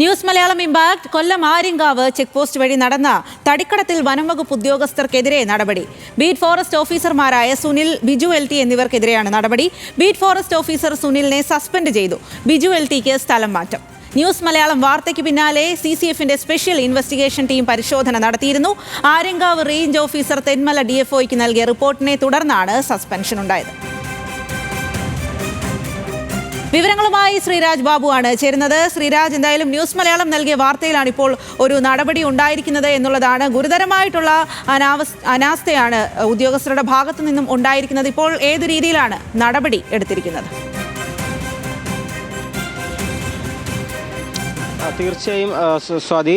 News Malayalam impact. Kollam Aryankavu check post വഴി നടന്ന തടിക്കടത്തിൽ വനംവകുപ്പ് ഉദ്യോഗസ്ഥർക്കെതിരെ നടപടി. ബീറ്റ് ഫോറസ്റ്റ് ഓഫീസർമാരായ സുനിൽ ബിജു എൽ ടി എന്നിവർക്കെതിരെയാണ് നടപടി. ബീറ്റ് ഫോറസ്റ്റ് ഓഫീസർ സുനിലിനെ സസ്പെൻഡ് ചെയ്തു. ബിജു എൽ ടിക്ക് സ്ഥലം മാറ്റം. ന്യൂസ് മലയാളം വാർത്തയ്ക്ക് പിന്നാലെ സി സി എഫിന്റെ സ്പെഷ്യൽ ഇൻവെസ്റ്റിഗേഷൻ ടീം പരിശോധന നടത്തിയിരുന്നു. Aryankavu range officer Thenmala D F നൽകിയ റിപ്പോർട്ടിനെ തുടർന്നാണ് സസ്പെൻഷൻ ഉണ്ടായത് വിവരങ്ങളുമായി ശ്രീരാജ് ബാബു ആണ് ചേരുന്നത്. ശ്രീരാജ് എന്തായാലും ന്യൂസ് മലയാളം നൽകിയ വാർത്തയിലാണ് ഇപ്പോൾ ഒരു നടപടി ഉണ്ടായിരിക്കുന്നത് എന്നുള്ളതാണ്. ഗുരുതരമായിട്ടുള്ള അനാസ്ഥയാണ് ഉദ്യോഗസ്ഥരുടെ ഭാഗത്തു നിന്നും ഉണ്ടായിരിക്കുന്നത്. ഇപ്പോൾ ഏത് രീതിയിലാണ് നടപടി എടുത്തിരിക്കുന്നത്? തീർച്ചയായും സ്വാതി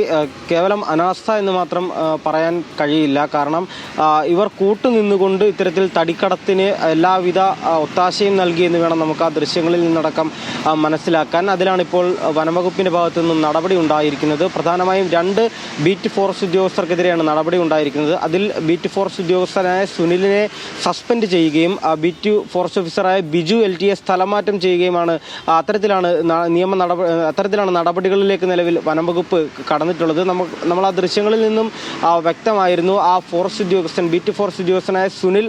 കേവലം അനാസ്ഥ എന്ന് മാത്രം പറയാൻ കഴിയില്ല. കാരണം ഇവർ കൂട്ടുനിന്നുകൊണ്ട് ഇത്തരത്തിൽ തടിക്കടത്തിന് എല്ലാവിധ ഒത്താശയും നൽകി എന്ന് വേണം നമുക്ക് ആ ദൃശ്യങ്ങളിൽ നിന്നടക്കം മനസ്സിലാക്കാൻ. അതിലാണ് ഇപ്പോൾ വനംവകുപ്പിന്റെ ഭാഗത്തു നിന്നും നടപടി ഉണ്ടായിരിക്കുന്നത്. പ്രധാനമായും രണ്ട് ബീറ്റ് ഫോറസ്റ്റ് ഉദ്യോഗസ്ഥർക്കെതിരെയാണ് നടപടി ഉണ്ടായിരിക്കുന്നത്. അതിൽ ബീറ്റ് ഫോറസ്റ്റ് ഉദ്യോഗസ്ഥനായ സുനിലിനെ സസ്പെൻഡ് ചെയ്യുകയും ബീറ്റ് ഫോറസ്റ്റ് ഓഫീസറായ ബിജു എൽ ടി എ സ്ഥലമാറ്റം ചെയ്യുകയുമാണ്. അത്തരത്തിലാണ് നിയമ നടപടി അത്തരത്തിലാണ് നടപടികളിലേക്ക് നിലവിൽ വനംവകുപ്പ് കടന്നിട്ടുള്ളത്. നമുക്ക് നമ്മൾ ആ ദൃശ്യങ്ങളിൽ നിന്നും വ്യക്തമായിരുന്നു. ആ ഫോറസ്റ്റ് ഉദ്യോഗസ്ഥൻ ബീറ്റ് ഫോറസ്റ്റ് ഉദ്യോഗസ്ഥനായ സുനിൽ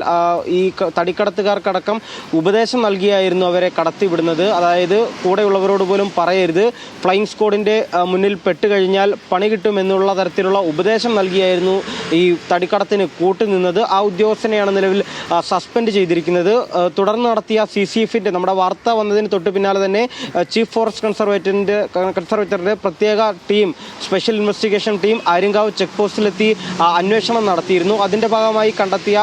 ഈ തടിക്കടത്തുകാർക്കടക്കം ഉപദേശം നൽകിയായിരുന്നു അവരെ കടത്തിവിടുന്നത്. അതായത് കൂടെയുള്ളവരോട് പോലും പറയരുത്. ഫ്ലൈയിങ് സ്ക്വാഡിന്റെ മുന്നിൽ മുന്നിൽ പെട്ടുകഴിഞ്ഞാൽ പണി കിട്ടുമെന്നുള്ള തരത്തിലുള്ള ഉപദേശം നൽകിയായിരുന്നു ഈ തടിക്കടത്തിന് കൂട്ടുനിന്നത് ആ ഉദ്യോഗസ്ഥനെയാണ് നിലവിൽ സസ്പെൻഡ് ചെയ്തിരിക്കുന്നത്. തുടർന്ന് നടത്തിയ സി സി എഫിന്റെ നമ്മുടെ വാർത്ത വന്നതിന് തൊട്ട് പിന്നാലെ തന്നെ ചീഫ് ഫോറസ്റ്റ് കൺസർവേറ്ററിന്റെ കൺസർവേറ്ററുടെ പ്രത്യേക team special investigation team Aryankavu check പോസ്റ്റിലെത്തി അന്വേഷണം നടത്തിയിരുന്നു. അതിന്റെ ഭാഗമായി കണ്ടെത്തിയ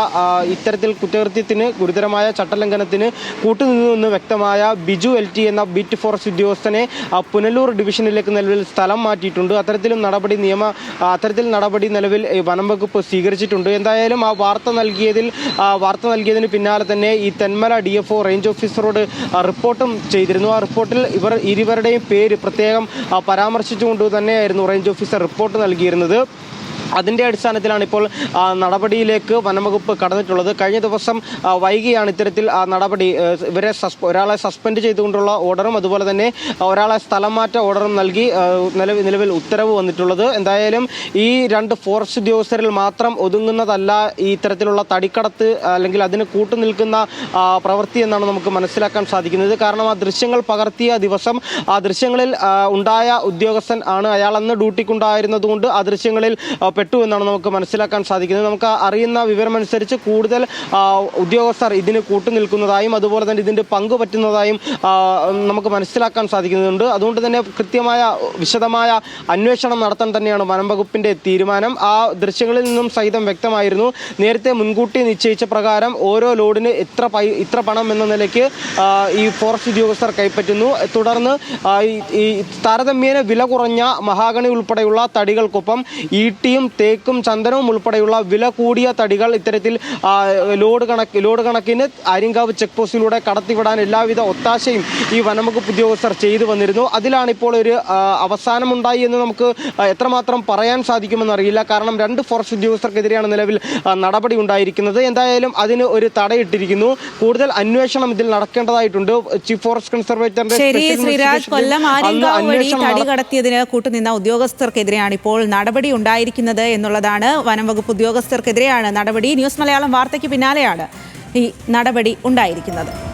ഇത്തരത്തിൽ കുറ്റകൃത്യത്തിന് ഗുരുതരമായ ചട്ടലംഘനത്തിന് കൂട്ടുനിന്നുവെന്ന് വ്യക്തമായ ബിജു എൽ ടി എന്ന ബിറ്റ് ഫോറസ്റ്റ് ഉദ്യോഗസ്ഥനെ പുനലൂർ ഡിവിഷനിലേക്ക് നിലവിൽ സ്ഥലം മാറ്റിയിട്ടുണ്ട്. അത്തരത്തിലും നടപടി നിയമ അത്തരത്തിൽ നടപടി നിലവിൽ വനം വകുപ്പ് സ്വീകരിച്ചിട്ടുണ്ട്. എന്തായാലും ആ വാർത്ത നൽകിയതിൽ വാർത്ത നൽകിയതിന് പിന്നാലെ തന്നെ ഈ Thenmala D F O range ഓഫീസറോട് റിപ്പോർട്ടും ചെയ്തിരുന്നു. ആ റിപ്പോർട്ടിൽ ഇവർ ഇരുവരുടെയും പേര് പ്രത്യേകം ആ, പരാമർശിച്ചുകൊണ്ട് തന്നെയായിരുന്നു റേഞ്ച് ഓഫീസർ റിപ്പോർട്ട് നൽകിയിരുന്നത്. അതിന്റെ അടിസ്ഥാനത്തിലാണ് ഇപ്പോൾ നടപടിയിലേക്ക് വനംവകുപ്പ് കടന്നിട്ടുള്ളത്. കഴിഞ്ഞ ദിവസം വൈകിയാണ് ഇത്തരത്തിൽ നടപടി ഇവരെ ഒരാളെ സസ്പെൻഡ് ചെയ്തുകൊണ്ടുള്ള ഓർഡറും അതുപോലെ തന്നെ ഒരാളെ സ്ഥലം മാറ്റ ഓർഡറും നൽകി നിലവിൽ നിലവിൽ ഉത്തരവ് വന്നിട്ടുള്ളത്. എന്തായാലും ഈ രണ്ട് ഫോറസ്റ്റ് ഉദ്യോഗസ്ഥരിൽ മാത്രം ഒതുങ്ങുന്നതല്ല ഈ ഇത്തരത്തിലുള്ള തടിക്കടത്ത് അല്ലെങ്കിൽ അതിന് കൂട്ടുനിൽക്കുന്ന പ്രവൃത്തി എന്നാണ് നമുക്ക് മനസ്സിലാക്കാൻ സാധിക്കുന്നത്. കാരണം ആ ദൃശ്യങ്ങൾ പകർത്തിയ ദിവസം ആ ദൃശ്യങ്ങളിൽ ഉണ്ടായ ഉദ്യോഗസ്ഥൻ ആണ് അയാൾ അന്ന് ഡ്യൂട്ടിക്കുണ്ടായിരുന്നതുകൊണ്ട് ആ ദൃശ്യങ്ങളിൽ പെട്ടു എന്നാണ് നമുക്ക് മനസ്സിലാക്കാൻ സാധിക്കുന്നത്. നമുക്ക് അറിയുന്ന വിവരമനുസരിച്ച് കൂടുതൽ ഉദ്യോഗസ്ഥർ ഇതിന് കൂട്ടുനിൽക്കുന്നതായും അതുപോലെ തന്നെ ഇതിന്റെ പങ്ക് പറ്റുന്നതായും നമുക്ക് മനസ്സിലാക്കാൻ സാധിക്കുന്നുണ്ട്. അതുകൊണ്ട് തന്നെ കൃത്യമായ വിശദമായ അന്വേഷണം നടത്താൻ തന്നെയാണ് വനംവകുപ്പിന്റെ തീരുമാനം. ആ ദൃശ്യങ്ങളിൽ നിന്നും സഹിതം വ്യക്തമായിരുന്നു നേരത്തെ മുൻകൂട്ടി നിശ്ചയിച്ച പ്രകാരം ഓരോ ലോഡിന് ഇത്ര പൈ ഇത്ര പണം എന്ന നിലയ്ക്ക് ഈ ഫോറസ്റ്റ് ഉദ്യോഗസ്ഥർ കൈപ്പറ്റുന്നു. തുടർന്ന് ഈ- താരതമ്യേന വില കുറഞ്ഞ മഹാഗണി ഉൾപ്പെടെയുള്ള തടികൾക്കൊപ്പം ഈട്ടിയും തേക്കും ചന്ദനവും ഉൾപ്പെടെയുള്ള വില കൂടിയ തടികൾ ഇത്തരത്തിൽ ലോഡ് കണക്ക് ലോഡ് കണക്കിന് ആര്യങ്കാവ് ചെക്ക് പോസ്റ്റിലൂടെ കടത്തിവിടാൻ എല്ലാവിധ ഒത്താശയും ഈ വനംവകുപ്പ് ഉദ്യോഗസ്ഥർ ചെയ്തു വന്നിരുന്നു. അതിലാണ് ഇപ്പോൾ ഒരു അവസാനമുണ്ടായി എന്ന് നമുക്ക് എത്രമാത്രം പറയാൻ സാധിക്കുമെന്നറിയില്ല. കാരണം രണ്ട് ഫോറസ്റ്റ് ഉദ്യോഗസ്ഥർക്കെതിരെയാണ് നിലവിൽ നടപടി ഉണ്ടായിരിക്കുന്നത്. എന്തായാലും അതിന് ഒരു തടയിട്ടിരിക്കുന്നു. കൂടുതൽ അന്വേഷണം ഇതിൽ നടക്കേണ്ടതായിട്ടുണ്ട്. ചീഫ് ഫോറസ്റ്റ് കൺസർവേറ്ററിന്റെ ശരി ശ്രീരാജ് കൊല്ലം ആര്യങ്കാവ് വഴി തടി കടത്തിയതിന് കൂട്ടുനിന്ന ഉദ്യോഗസ്ഥർക്കെതിരെയാണ് ഇപ്പോൾ നടപടി ഉണ്ടായിരിക്കുന്നത്. എന്നുള്ളതാണ് വനം വകുപ്പ് ഉദ്യോഗസ്ഥർക്കെതിരെയാണ് നടപടി. ന്യൂസ് മലയാളം വാർത്തയ്ക്ക് പിന്നാലെയാണ് ഈ നടപടി ഉണ്ടായിരിക്കുന്നത്.